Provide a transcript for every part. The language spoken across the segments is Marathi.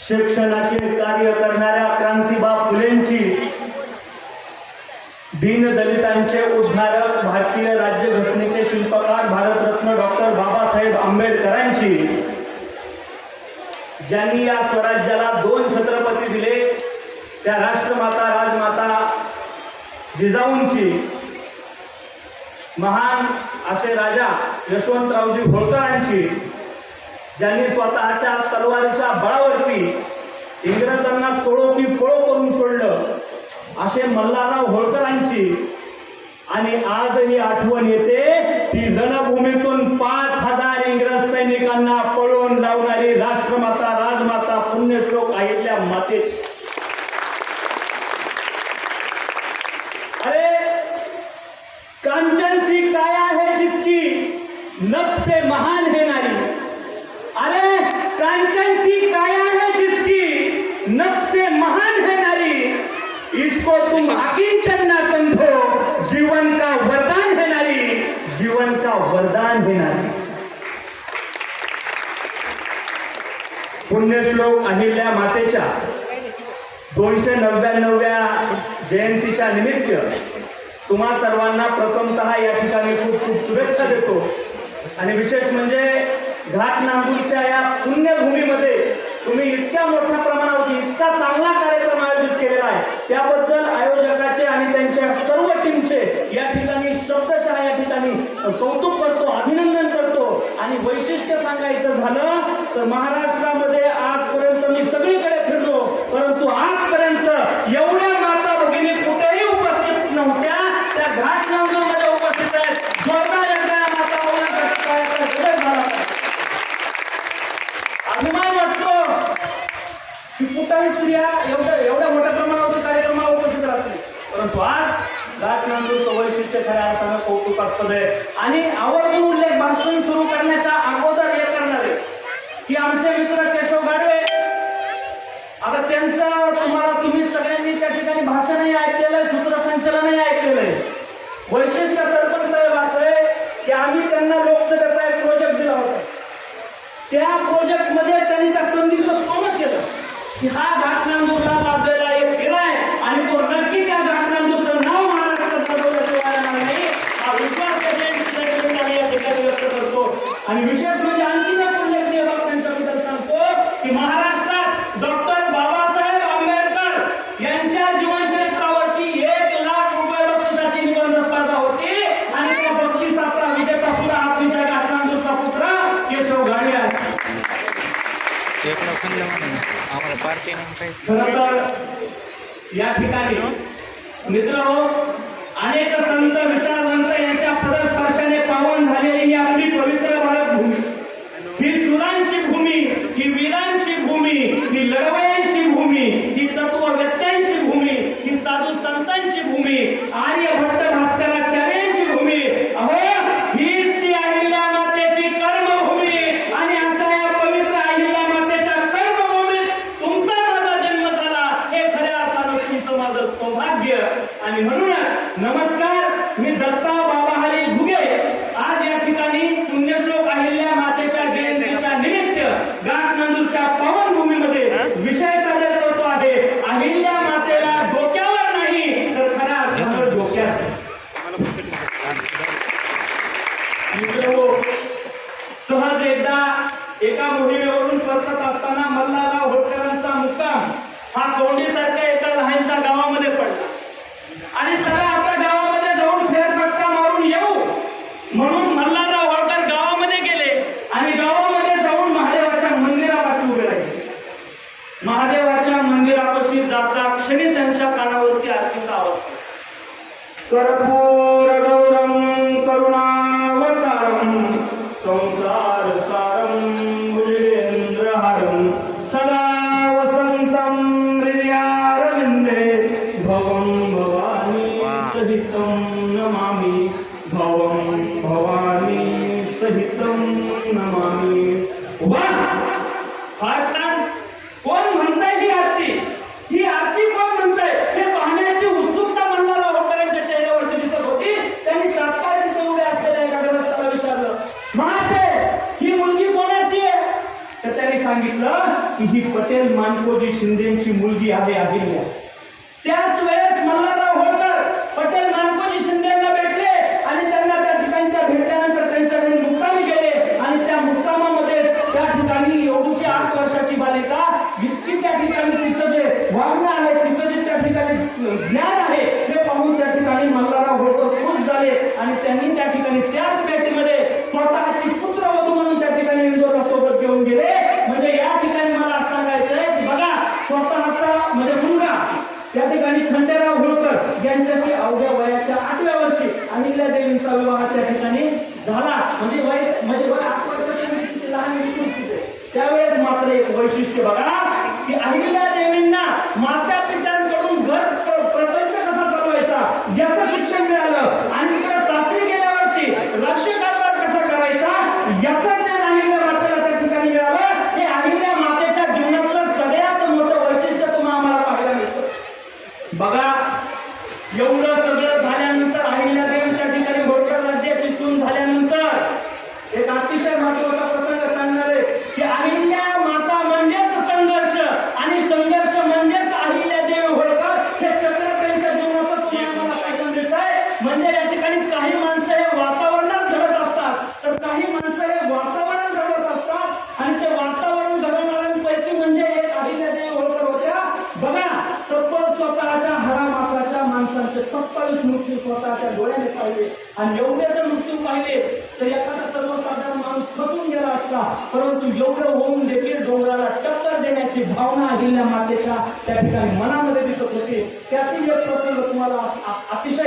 शिक्षणाचे कार्य करणाऱ्या क्रांतीबा फुलेंची दीनदलितांचे उद्धारक भारतीय राज्यघटनेचे शिल्पकार भारतरत्न डॉक्टर बाबासाहेब आंबेडकरांची. ज्यांनी या स्वराज्याला दोन छत्रपती दिले त्या राष्ट्रमाता राजमाता जिजाऊंची. महान असे राजा यशवंतरावजी होळकरांची. ज्यांनी स्वतःच्या तलवारीच्या बळावरती इंग्रजांना तोडो की पळो करून सोडलं असे मल्हारराव होळकरांची आणि आजही आठवण येते ती रणभूमीतून पाच हजार इंग्रज सैनिकांना पळवून लावणारी राष्ट्रमाता राजमाता पुण्यश्लोक अहिल्या मातेची अरे कांचन सी काया है जिसकी नभ से महान है नारी अरे कांचन सी काया है जिसकी नभ से महान है नारी जिसको तुम अकिंचन ना समझो जीवन का वरदान है नारी जीवन का वरदान है नारी। पुण्यश्लोक अहिल्या मातेच्या दोनशे नव्याण्णव्या जयंतीच्या निमित्त तुम्हा सर्वांना प्रथमतः या ठिकाणी खूप खूप शुभेच्छा देतो. आणि विशेष म्हणजे घाट नांदूरच्या या पुण्यभूमीमध्ये तुम्ही इतक्या मोठ्या प्रमाणावरती इतका चांगला कार्यक्रम आयोजित केलेला आहे. त्याबद्दल आयोजकाचे आणि त्यांच्या सर्व टीमचे या ठिकाणी शब्दशः या ठिकाणी कौतुक करतो अभिनंदन करतो. आणि वैशिष्ट्य सांगायचं झालं तर महाराष्ट्रामध्ये आजपर्यंत मी सगळीकडे फिरलो परंतु आजपर्यंत एवढ्या माता भगिनी कुठेही उपस्थित नव्हत्या. त्या घाट नांदूरमध्ये उपस्थित आहेत जोरदार एकदा या माता भगिनींसाठी पायाचा गरज झाला अभिमान वाटतो की स्त्रिया एवढ्या एवढ्या मोठ्या प्रमाणावर कार्यक्रमाला उपस्थित राहत नाही. परंतु आज घाट नांदूरचं वैशिष्ट्य खऱ्या अर्थानं कौतुकास्पद आहे आणि आवर्जून उल्लेख भाषण सुरू करण्याच्या अगोदर हे करणार आहे की आमचे मित्र केशव गाडवे. आता त्यांचा तुम्हाला तुम्ही सगळ्यांनी त्या ठिकाणी भाषणही ऐकलेलं आहे सूत्रसंचलनही ऐकलेलं आहे. वैशिष्ट्य सरपंच साहेब असं आहे की आम्ही त्यांना लोकसभेचा एक प्रोजेक्ट दिला होता. त्या प्रोजेक्टमध्ये त्यांनी त्या संधीचं सोनं केलं. की हा घाटनांदूरला लाभलेला एक हिरा आहे. आणि तो नक्की त्या घाटनांदूरचं नाव महाराष्ट्रात बदलल्याशिवाय राहणार नाही. हा विश्वास आम्ही या ठिकाणी व्यक्त करतो. आणि विशेष म्हणजे आणखी एक उल्लेखनीय बाब त्यांच्याबद्दल सांगतो की महाराष्ट्रात डॉक्टर बाबासाहेब आंबेडकर यांच्या जीवनचरित्रावरती एक लाख रुपये बक्षिसाची निबंध स्पर्धा होती. आणि त्या बक्षिसाचा विजेता सुद्धा आपलीच्या घाटनांदूरचा पुत्र केशव गाडे आहे वाढते खाल्लं म्हणून तर या ठिकाणी मित्र हो, अनेक संत विचारवंत यांच्या पदस्पर्शाने पावन झालेली ही आपली पवित्र भारत भूमी ही सुरांची भूमी ही वीरांची भूमी ही लढवयांची भूमी ही तत्ववेत्यांची भूमी ही साधू संतांची भूमी आर्य सांगितलं की ही पटेल मानकोजी शिंदेची मुलगी आहे अहिल्या त्याच वेळेस मल्हारराव होळकर पटेल मानकोजी शिंदेना भेटले आणि त्यांना त्या ठिकाणी त्या भेटल्यानंतर त्यांच्याकडे मुक्कामी गेले आणि त्या मुक्कामामध्ये त्या ठिकाणी एवढीशे आठ वर्षाची बालिका इतकी त्या ठिकाणी तिचं जे वागणं आहे तिचं जे त्या ठिकाणी ज्ञान आहे ते पाहून त्या ठिकाणी मल्हारराव होळकर खुश झाले आणि त्यांनी त्या ठिकाणी त्याच त्या ठिकाणी खंडेराव होळकर यांच्याशी अवघ्या वयाच्या आठव्या वर्षी अनिल्या देवींचा विवाह त्या ठिकाणी झाला. म्हणजे वय म्हणजे वय आठ वर्षाची लहान त्यावेळेस मात्र एक वैशिष्ट्य बघा की अहिल्या देवींना माता पित्यांकडून घर प्रपंच कसा चालवायचा याच शिक्षण मिळालं. आणि तिकडे सासरी गेल्यावरती राज्यकारभार कसा करायचा याचा Akisha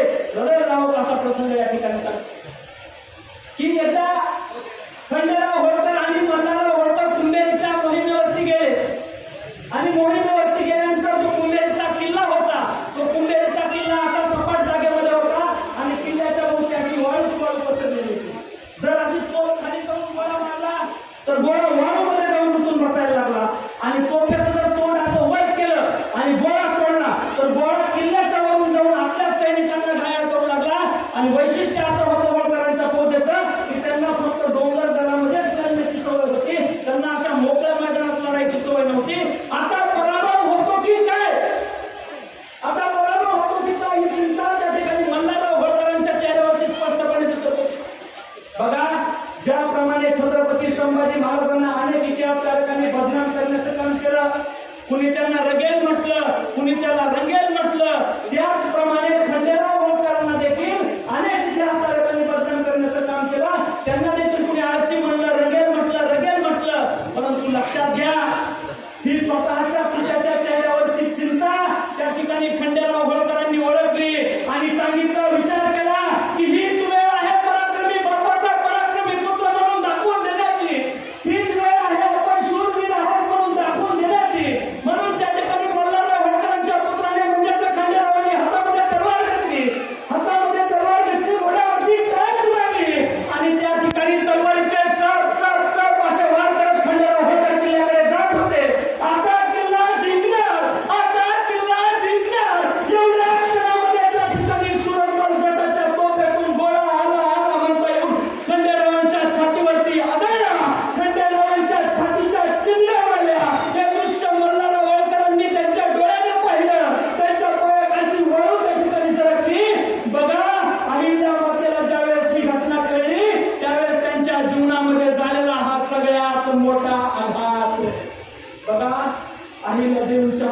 कुणी त्यांना रगेल म्हटलं कुणी त्याला रंगेल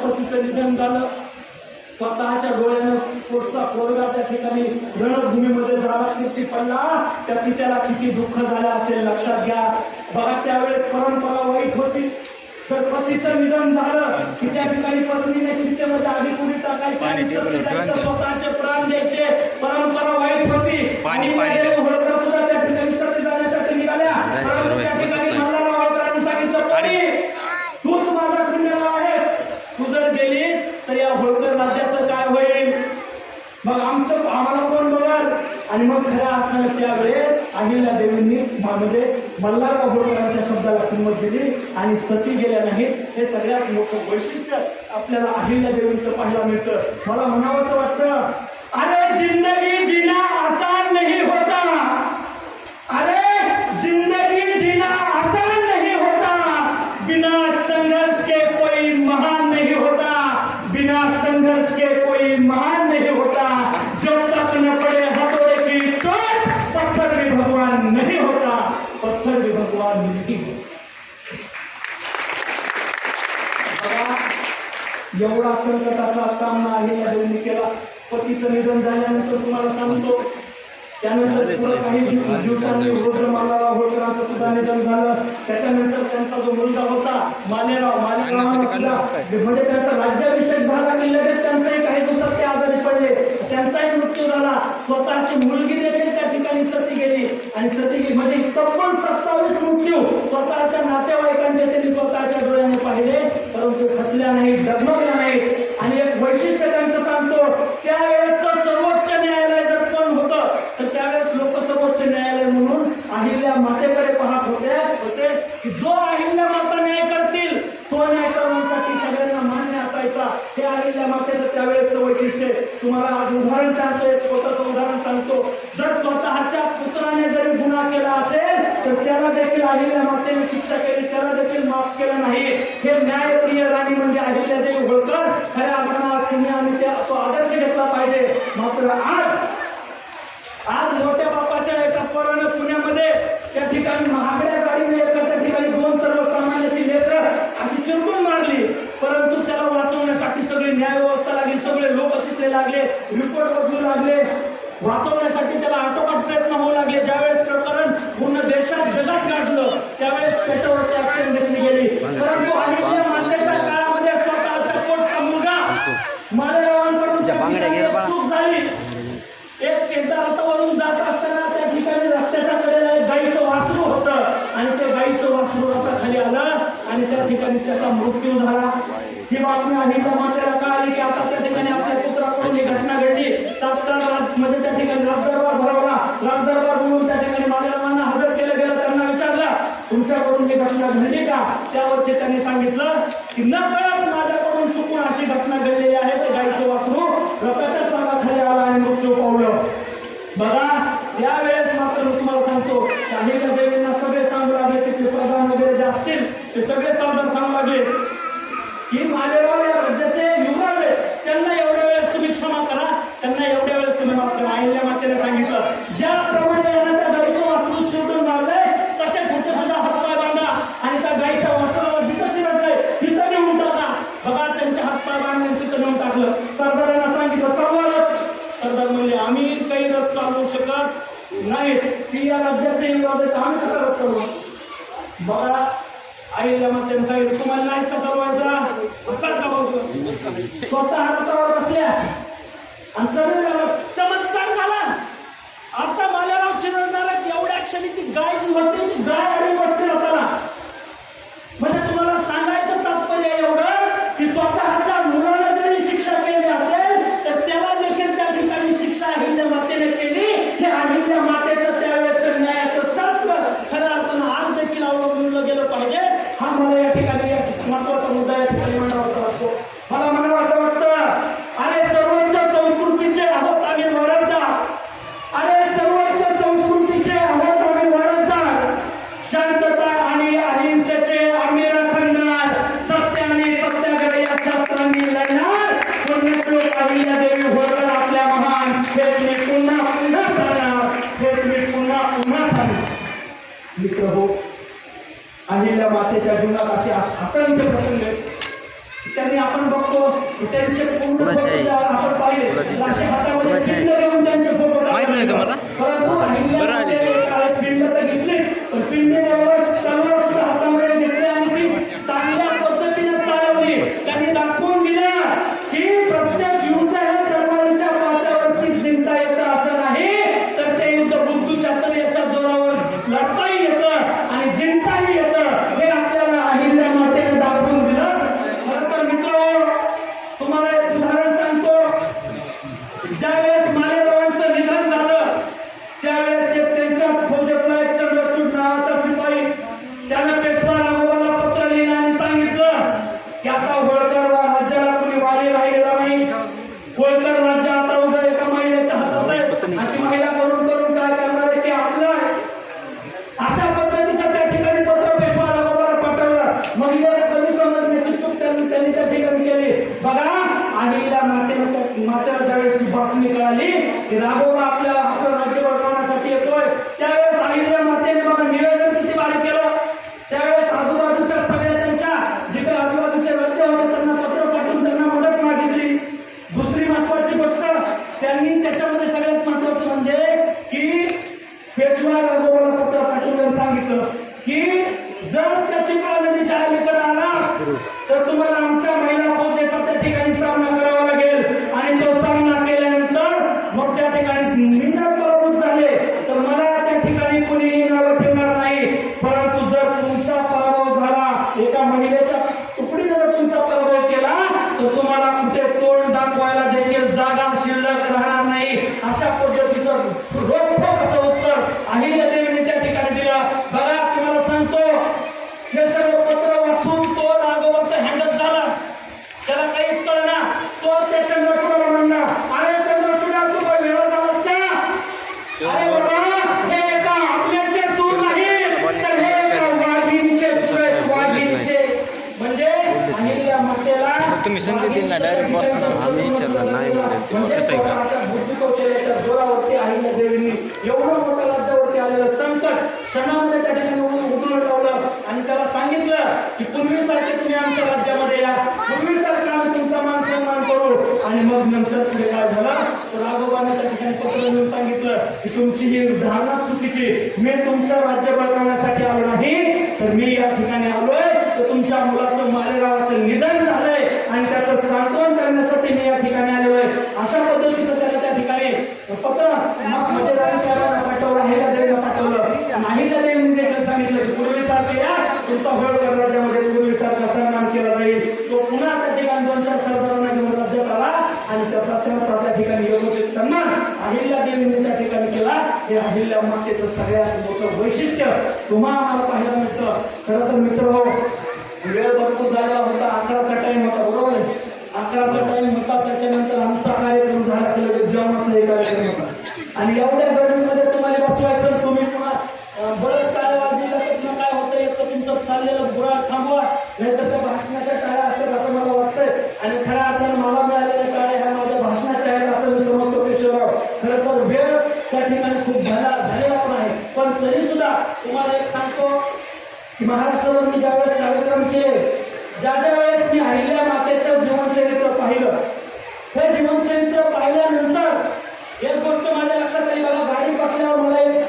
पतीचं निधन झालं. स्वतःच्या डोळ्यानं पोटचा पोरगा त्या ठिकाणी रणभूमीमध्ये जावा किती पडला. त्या पित्याला किती दुःख झालं असेल लक्षात घ्या. बघा त्यावेळेस परंपरा वाईट होती. तर पतीचं निधन झालं की त्या ठिकाणी पत्नीने चित्तेमध्ये आधी पुढे टाकायचे स्वतःचे प्राण द्यायचे. परंपरा वाईट होती. आणि मग खऱ्या अर्थानं त्यावेळेस अहिल्या देवींनी म्हणजे मल्हार काबोळकरांच्या शब्दाला किंमत दिली आणि सती गेल्या नाहीत. हे सगळ्यात मोठं वैशिष्ट्य आपल्याला अहिल्या देवींचं पाहायला मिळतं. मला म्हणावंच वाटतं अरे जिंदगी जिना आसान नाही होता. अरे जिंदगी जिना आसान नाही होता. बिना संघर्ष के कोई महान नाही होता. बिना संघर्ष के एवढा संकटाचा सामना आहे या दोन्ही केला पतीचं निधन झाल्यानंतर तुम्हाला सांगतो त्यानंतर पुढे काही दिव- दिवसांनी रुद्र मालाराव होळकरांचं सुद्धा निधन झालं. त्याच्यानंतर त्यांचा जो मुलगा होता मालेराव मालेराव म्हणजे त्यांचा राज्याभिषेक झाला की लगेच त्यांचाही काही पडले. त्यांचाही मृत्यू झाला. स्वतःची मुलगी देखील त्या ठिकाणी सती गेली. आणि सती गेली म्हणजे तब्बल सत्तावीस मृत्यू स्वतःच्या नातेवाईकांचे त्यांनी स्वतःच्या डोळ्याने पाहिले. परंतु खचल्या नाही डगमगल्या नाही आणि एक वैशिष्ट्य त्यांचं सांगतो त्यावेळेचं सर्वोच्च न्यायालय जर पण होतं तर त्यावेळेस लोक सर्वोच्च न्यायालय म्हणून अहिल्या मातेकडे पाहत होते होते की जो अहिल्या माता न्याय करतील तो न्याय करण्यासाठी सगळ्यांना मान्य असायचा हे अहिल्या मातेचं त्यावेळेचं वैशिष्ट्य तुम्हाला आज उदाहरण सांगतो एक छोटस उदाहरण सांगतो. जर स्वतःच्या पुत्राने जरी गुन्हा केला असेल तर त्याला देखील आलेल्या मातेने शिक्षा केली त्याला देखील माफ केलं नाही. हे न्यायप्रिय राणी म्हणजे अहिल्यादेवी होळकर. खऱ्या अर्थानं तुम्ही आम्ही त्या तो आदर्श घेतला पाहिजे. मात्र आज आज मोठ्या बापाच्या एका पोरानं पुण्यामध्ये त्या ठिकाणी महागड्या गाडीने एकाच्या ठिकाणी दोन सर्वसामान्याची लेकर अशी चिरकून मारली. परंतु त्याला वाचवण्यासाठी सगळी न्याय व्यवस्था लागली सगळे लोक तिथले लागले रिपोर्ट बदलू लागले. वाचवण्यासाठी त्याला आटोपाट प्रयत्न होऊ लागले. ज्यावेळेस प्रकरण पूर्ण देशात जगात गाजलं त्यावेळेस त्याच्यावरती ऍक्शन घेतली गेली. परंतु अहिल्या मातेच्या काळामध्ये स्वतःच्या पोटचा मुलगा त्या बाळा. चूक झाली. एक एकदा रथावरून जात असताना त्या ठिकाणी रस्त्याच्या कडेला एक गाईचं वासरू होतं. आणि ते गाईचं वासरू रथाखाली आलं. आणि त्या ठिकाणी त्याचा मृत्यू झाला. ही बातमी अहिल्या मातेला कळाली की आता त्या ठिकाणी आपल्या पुत्राकडून ही घटना घडली. तात्काळ म्हणजे त्या ठिकाणी राजदरबार भरवला. राजदरबार म्हणून त्या ठिकाणी मालेरावांना हजर केलं गेलं. त्यांना विचारलं तुमच्याकडून ही घटना घडली का? त्यावरती त्यांनी सांगितलं की न कळत माझ्याकडून चुकून अशी घटना घडलेली आहे. ते गाईचं वासरू रथाच्या चाकाखाली आला आणि मृत्यू पावलं. बघा यावेळेस मात्र मी तुम्हाला सांगतो काही ते सगळे सावधान सांगू लागले. की माझ्या या राज्याचे युवराज आहेत त्यांना एवढ्या वेळेस तुम्ही क्षमा करा त्यांना एवढ्या वेळेस तुम्ही माफ करा आईल्या मातेने सांगितलं ज्याप्रमाणे यांना त्या गाईचं वासरू चिरडून मारलंय तसेच ह्याचे सुद्धा हातपाय बांधा आणि त्या गाईच्या वासराला जिथं चिरडलंय तिथं नेऊन टाका बघा त्यांचे हातपाय बांधले आणि तिथं नेऊन टाकलं सरदारांना सांगितलं चालवा सरदार म्हणले आम्ही काही रथ चालवू शकत नाहीत ती या राज्याचे युवराज आहेत आम्ही कसा रथ चालवू बघा मग सांगितलं तुम्हाला नाही का चालवायचा स्वतः हातावर बसल्या. आणि सगळे चमत्कार झाला आता माल्याराव चिरडणारा एवढ्या क्षणी ती गाय जी होती ती गाय आणि बसते होताना म्हणजे तुम्हाला सांगायचं तात्पर्य एवढं की स्वतःच्या मुलाला जरी शिक्षा केली असेल तर त्याला देखील त्या ठिकाणी शिक्षा अहिल्या मातेने केली हे अहिल्या मातेचं त्यावेळेचं न्यायाचं शास्त्र खऱ्या अर्थानं आज देखील अवलंबलं गेलं पाहिजे हा मला या ठिकाणी एक महत्त्वाचा मुद्दा या ठिकाणी मांडावाचा वाटतो मला म्हणावं वाटतं अरे सर्वोच्च संस्कृतीचे आहोत आम्ही वारसदार अरे सर्वोच्च संस्कृतीचे आहोत आम्ही वारसदार शांतता आणि अहिंसेचे आम्ही राखणदार सत्य आणि सत्याग्रह या शास्त्रांनी लढणार पुण्यश्लोक अहिल्या देवी होळकर आपल्या महान हेच मी पुन्हा पुन्हा सांगणार हेच मी पुन्हा पुन्हा सांगणार मित्र हो अहिल्या मातेच्या जीवनात असे अस- असंख्य प्रसंग आहेत. त्यांनी आपण बघतो की त्यांचे पूर्ण आपण पाहिले? असे हातामध्ये? चिन्ह घेऊन त्यांचे फोटो? परंतु अहिल्या पिंड घेतली पण पिंडीवर ज्यावेळेस मालेगावांचं निधन झालं त्यावेळेस त्यांच्या फौजेतला एक चंद्रचूड नावाचा शिपाई त्यानं पेशवा राघोबाला पत्र लिहिलं आणि सांगितलं की आता होळकर रा- राज्याला कोणी वाली राहिलेला नाही होळकर राज्य आता उद्या एका महिलेच्या हातात आहे आणि ती महिला करून करून काय करणार आहे ते आपलं आहे अशा पद्धतीचं त्या ठिकाणी पत्र पेशवा राघोबाला पाठवलं महिलेला कमी समजण्याची चूक त्यांनी त्यांनी त्या ठिकाणी केली बघा आईला मातेला त्या- मातेला ज्यावेळेस ही बातमी कळाली की राघोबा आपल्या आपलं राज्य वळवण्यासाठी येतोय त्यावेळेस आईला मातेने बघा नियोजन किती भारी केलं त्यावेळेस आजूबाजूच्या सगळ्या त्यांच्या जिथे आजूबाजूचे राज्य होते शिवाय राघवाला सांगितलं की जर त्याची नदीच्या आली तर तुम्हाला आमच्या महिला फौजेचा त्या ठिकाणी सामना करावा लागेल आणि तो सामना केल्यानंतर मग त्या ठिकाणी निंदा पराभूत झाले तर मला त्या ठिकाणी कुणीही नावं ठेवणार नाही परंतु जर तुमचा पराभव झाला एका महिलेच्या तुकडीने जर तुमचा पराभव केला तर तुम्हाला कुठे तोंड दाखवायला देखील जागा शिल्लक राहणार नाही अशा पद्धतीचं रोखोक असं उत्तर अहिल्या देवीने त्या ठिकाणी दिलं बघा तुम्हाला सांगतो हे सर्व पत्र वाचून तो राघवंत हँडल झाला त्याला काहीच कळना तो त्या चंद्रचूडाला म्हणला अरे चंद्रचूडा तू काही वेळा झालास का अरे बाबा हे एका आपल्याचे सूर नाही तर हे एका वाघिणीचे सूर आहेत वाघिणीचे म्हणजे अहिल्या मातेला तुम्ही संधी दिली ना, direct वाचता. आम्ही विचारलं नाही ते. कसं आहे आलेलं आणि त्याला सांगितलं की पूर्वीसारखे तुम्ही आमच्या राज्यामध्ये या पूर्वीसारखं आम्ही तुमचा मान सन्मान करू आणि मग नंतर पुढे काय झालं तर त्या ठिकाणी पत्र लिहून सांगितलं की तुमची ही धारणा चुकीची मी तुमचं राज्य बळकवण्यासाठी आलो नाही तर मी या ठिकाणी आलोय तर तुमच्या मुलाचा मालेगावाचं निधन झालंय आणि त्याचं सांत्वन करण्यासाठी मी या ठिकाणी आलेलो आहे अशा पद्धतीचं त्याला त्या ठिकाणी पत्र म- म्हणजे पाठवलं पाठवलं. देखील सांगितलं की पूर्वीसारखे या तुमचा होळकर राज्यामध्ये पूर्वीसारखा सन्मान केला जाईल. तो पुन्हा त्या ठिकाणी दोन चार सरदारांना घेऊन राज्यात आला आणि त्याचा त्यांचा त्या ठिकाणी योग्य सन्मान अहिल्या देवीने त्या ठिकाणी केला. हे अहिल्या मातेचं सगळ्यात मोठं वैशिष्ट्य. तुम्हाला आम्हाला पाहायला मिळतं. खरं तर मित्र हो वेळ भरपूर झालेला होता. अकराचा टाइम होता बरोबर अकराचा टाइम होता. त्याच्यानंतर आमचा कार्यक्रम झाला की लगेच जेवणाचा कार्यक्रम होता. आणि एवढ्या गर्दीमध्ये तुम्हाला बसवायचं तुम्ही बरंच टाळ्या वाजली तर काय होतं एक तर तुमचं चाललेलं बुरा थांबवा नाहीतर त्या भाषणाच्या टाळ्या असतात असं मला वाटतंय. आणि खऱ्या अर्थानं मला मिळालेल्या टाळ्या ह्या माझ्या भाषणाच्या आहेत असं मी समजतो केशवराव. खरं तर वेळ त्या ठिकाणी खूप झाला झालेला पण आहे. पण तरी सुद्धा तुम्हाला एक सांगतो की महाराष्ट्रावर मी ज्यावेळेस कार्यक्रम केले ज्या ज्या वेळेस मी आहिल्या मातेचं जीवनचरित्र पाहिलं हे जीवनचरित्र पाहिल्यानंतर एक गोष्ट माझ्या लक्षात आली बघा गाडी बसल्यावर मला एक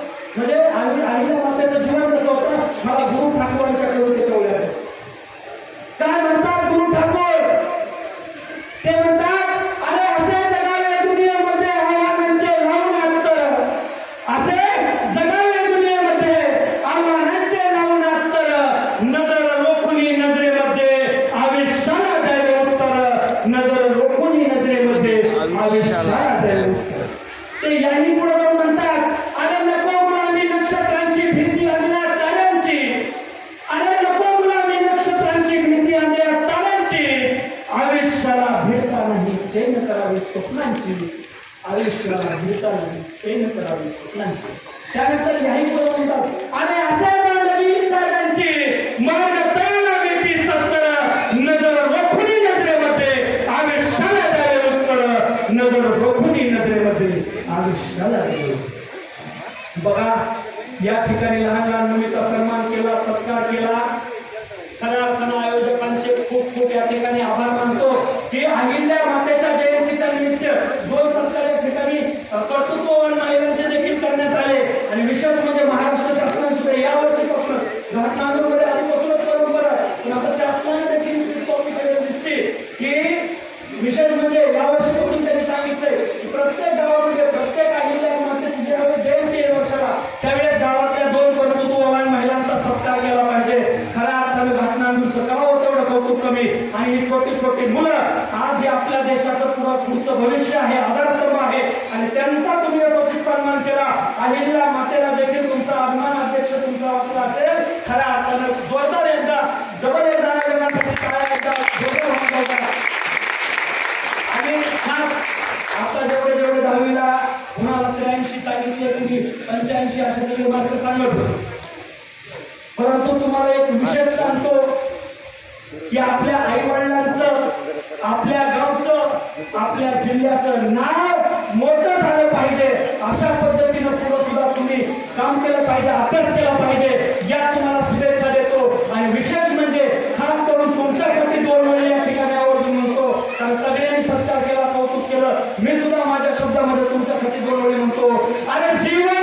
करावी त्यानंतर याही पुढे म्हणतात आणि असे मांडवी साहेबांची सत्तर नजर रोखुनी नजरेमध्ये द्यावे उत्तर नजर रोखुनी नजरेमध्ये द्यावे बघा या ठिकाणी लहान लहान मुलीचा सन्मान केला सत्कार केला. खऱ्या अर्थानं आयोजकांचे खूप खूप या ठिकाणी आभार मानतो. की अहिल्या मातेच्या जयंतीच्या निमित्त दोन सत्कार या ठिकाणी अ, कर्तृत्ववान महिलांचे देखील करण्यात आले आणि विशेष म्हणजे महाराष्ट्र शासनाने सुद्धा या वर्षीपासून घटनांमध्ये आधीपासूनच परंपरा पण आता शासनाने देखील ती कॉपी केलेली दिसते की विशेष म्हणजे या वर्षीपासून त्यांनी सांगितलंय की प्रत्येक गावामध्ये प्रत्येक अहिल्या मातेची ज्यावेळेस जयंती आहे वर्षाला त्यावेळेस गावातल्या दोन कर्तृत्ववान महिलांचा सत्कार केला पाहिजे खऱ्या अर्थाने घटनांचं करावं तेवढं तुम्ही आणि ही छोटी छोटी मुलं आज हे आपल्या देशाचं पुरा पुढचं भविष्य आहे आधारस्तंभ आहे. आणि त्यांचा तुम्ही यथोचित सन्मान केला. अहिल्या मातेला देखील तुमचा अभिमान अध्यक्ष तुमचा वाटला असेल. खऱ्या अर्थानं जोरदार एकदा जबर एकदा आयोजकांसाठी टाळ्या जोरदार हात करा. आणि खास आता जेवढे जेवढे दहावीला कुणाला त्र्याऐंशी सांगितले तुम्ही? पंच्याऐंशी असे सगळे मार्क सांगत परंतु तुम्हाला एक विशेष सांगतो. की आपल्या आई वडिलांचं आपल्या गावचं आपल्या जिल्ह्याचं नाव मोठं झालं पाहिजे. अशा पद्धतीनं पुढे सुद्धा तुम्ही काम केलं पाहिजे अभ्यास केला पाहिजे. या तुम्हाला शुभेच्छा देतो. आणि विशेष म्हणजे खास करून तुमच्यासाठी दोन वेळे या ठिकाणी आवर्जून म्हणतो. कारण सगळ्यांनी सत्कार केला कौतुक केलं. मी सुद्धा माझ्या शब्दामध्ये तुमच्यासाठी दोन वेळी म्हणतो. अरे जीवन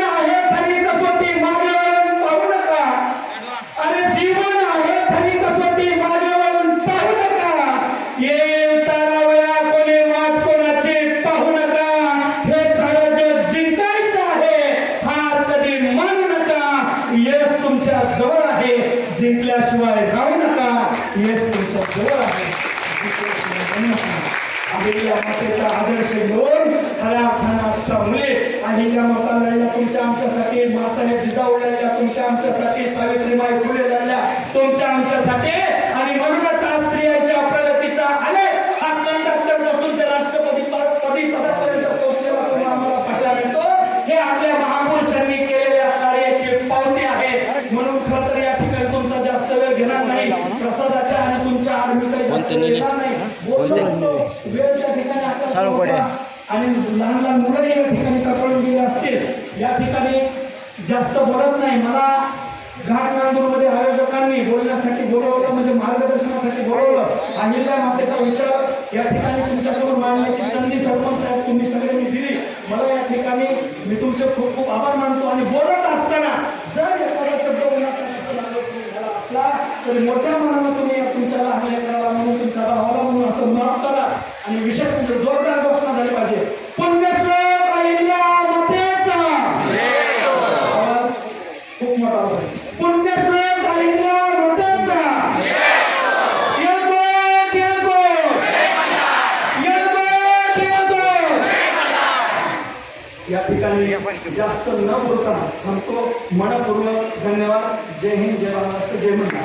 खऱ्या अर्थानं आजच्या मुले अहिल्या माता लढल्या तुमच्या आमच्यासाठी मासाहेब जिजाऊ लढल्या तुमच्या आमच्यासाठी सावित्रीबाई फुले लढल्या तुमच्या आमच्यासाठी आणि म्हणूनच आज स्त्रियांच्या प्रगतीचा आलेख हा कंडक्टर नसून ते राष्ट्रपती पद- पदी पदापर्यंत पोहोचलेला तुम्ही आम्हाला पाहायला मिळतो. हे आपल्या महापुरुषांनी केलेल्या कार्याची पावती आहे म्हणून खरं तर या ठिकाणी तुमचा जास्त वेळ घेणार नाही. प्रसादाच्या आणि तुमच्या आर्मी काही नाही. वेळ त्या ठिकाणी. आणि लहान लहान मुलंही या ठिकाणी कपडून गेले असतील. या ठिकाणी जास्त बोलत नाही. मला घाट नांदूरमध्ये आयोजकांनी बोलण्यासाठी बोलवलं म्हणजे मार्गदर्शनासाठी बोलवलं. अहिल्या मातेचा विचार या ठिकाणी तुमच्यासमोर मांडण्याची संधी सरपंच साहेब तुम्ही सगळ्यांनी दिली. मला या ठिकाणी मी तुमचे खूप खूप आभार मानतो आणि बोलत असताना जर एखादा शब्द बोलण्याचा असला तरी मोठ्या मनानं तुम्ही या तुमच्या लहान लेकराला म्हणून तुमच्या भावाला म्हणून असं माफ करा आणि विशेष म्हणजे जोरदार घोषणा झाली पाहिजे पुण्यश्लोक अहिल्या मातेचा आवाज खूप मोठा आवाज आहे. पुण्यश्लोक अहिल्या मातेचा येतो, येतो. येतो, येतो. या ठिकाणी जास्त न बोलता म्हणतो मनपूर्वक धन्यवाद. जय हिंद जय महाराष्ट्र जय महाराष्ट्र.